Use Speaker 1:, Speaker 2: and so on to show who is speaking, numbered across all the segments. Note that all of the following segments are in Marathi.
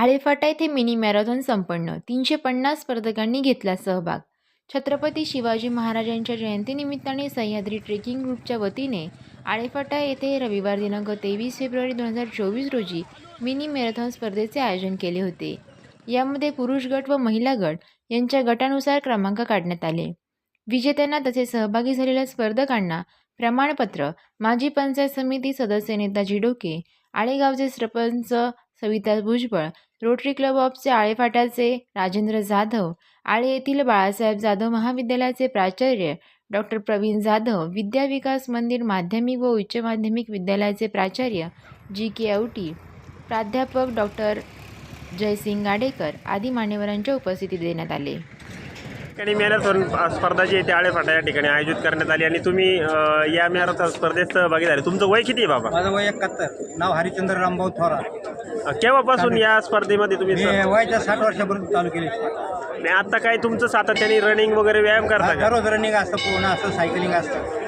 Speaker 1: आळेफाटा येथे मिनी मॅरेथॉन संपन्न. तीनशे पन्नास स्पर्धकांनी घेतला सहभाग. छत्रपती शिवाजी महाराजांच्या जयंतीनिमित्ताने सह्याद्री ट्रेकिंग ग्रुपच्या वतीने आळेफाटा येथे रविवार दिनांक तेवीस फेब्रुवारी दोन हजार चोवीस रोजी मिनी मॅरेथॉन स्पर्धेचे आयोजन केले होते. यामध्ये पुरुष गट व महिला गट यांच्या गटानुसार क्रमांक काढण्यात आले. विजेत्यांना तसेच सहभागी झालेल्या स्पर्धकांना प्रमाणपत्र माजी पंचायत समिती सदस्य नेताजी डोके आळेगावचे सरपंच सविता भुजबळ रोटरी क्लब ऑफचे आळेफाट्याचे राजेंद्र जाधव आळे येथील बाळासाहेब जाधव महाविद्यालयाचे प्राचार्य डॉक्टर प्रवीण जाधव विद्या विकास मंदिर माध्यमिक व उच्च माध्यमिक विद्यालयाचे प्राचार्य जी के औटी प्राध्यापक डॉक्टर जयसिंग गाडेकर आदी मान्यवरांच्या उपस्थितीत देण्यात आले.
Speaker 2: ठिकाणी मॅरेथॉन स्पर्धा जी आहे ती आळेफाटा या ठिकाणी आयोजित करण्यात आली आणि तुम्ही अ, या मॅरेथॉन स्पर्धेत सहभागी झाले. तुमचं वय किती आहे बाबा?
Speaker 3: माझं वय एकाहत्तर. नाव हरिचंद्र रामभाऊ थोरात.
Speaker 2: अ, केव्हापासून या स्पर्धेमध्ये तुम्ही
Speaker 3: मी
Speaker 2: सह-
Speaker 3: वयाच्या साठ वर्षापर्यंत चालू केली
Speaker 2: आणि आता काय तुमचं सातत्याने रनिंग वगैरे व्यायाम करता का?
Speaker 3: दररोज रनिंग असतं पूर्ण असतं सायकलिंग असतं.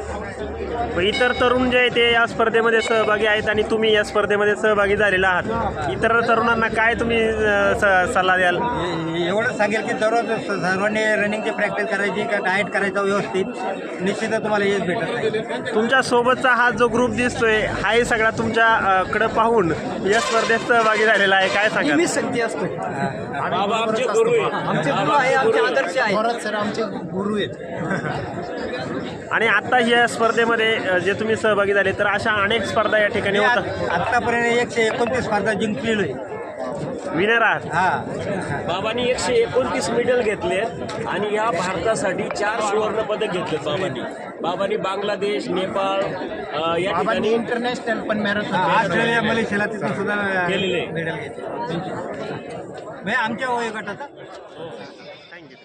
Speaker 2: इतर तरुण जे आहे ते या स्पर्धेमध्ये सहभागी आहेत आणि तुम्ही या स्पर्धेमध्ये सहभागी झालेला आहात. इतर तरुणांना काय तुम्ही सल्ला द्याल?
Speaker 3: एवढं सांगेल की दररोज सर्वांनी रनिंगची प्रॅक्टिस करायची का डाएट करायचा व्यवस्थित निश्चितच तुम्हाला यश भेटत
Speaker 2: तुमच्या सोबतचा हा जो ग्रुप दिसतोय हाही सगळा तुमच्या अ, कडे पाहून या स्पर्धेत सहभागी झालेला आहे. काय सांगाल?
Speaker 4: शक्ती असतो.
Speaker 5: बाबा आमचे गुरु आहे
Speaker 4: आमचे गुरु आहे आमचे आदर्श आहे
Speaker 3: आमचे गुरु आहेत.
Speaker 2: आणि आता या स्पर्धेमध्ये जे तुम्ही सहभागी झाले तर अशा अनेक स्पर्धा या ठिकाणी होतात.
Speaker 3: आत- आत्तापर्यंत एकशे एकोणतीस स्पर्धा जिंकलेलो आहे.
Speaker 2: विनर आहात.
Speaker 3: हा.
Speaker 5: बाबांनी एकशे एकोणतीस मेडल घेतलेत आणि या भारतासाठी चार सुवर्ण पदक घेतलेत बाबांनी. बाबांनी बांगलादेश नेपाळ अ, या ठिकाणी
Speaker 4: इंटरनॅशनल पण मॅरेथॉन
Speaker 3: हा, ऑस्ट्रेलिया मलेशियाला तिथं सुद्धा
Speaker 5: गेलेले.
Speaker 3: मेडल घेतले म्हणजे आमच्या वयोगटाचा
Speaker 2: थँक्यू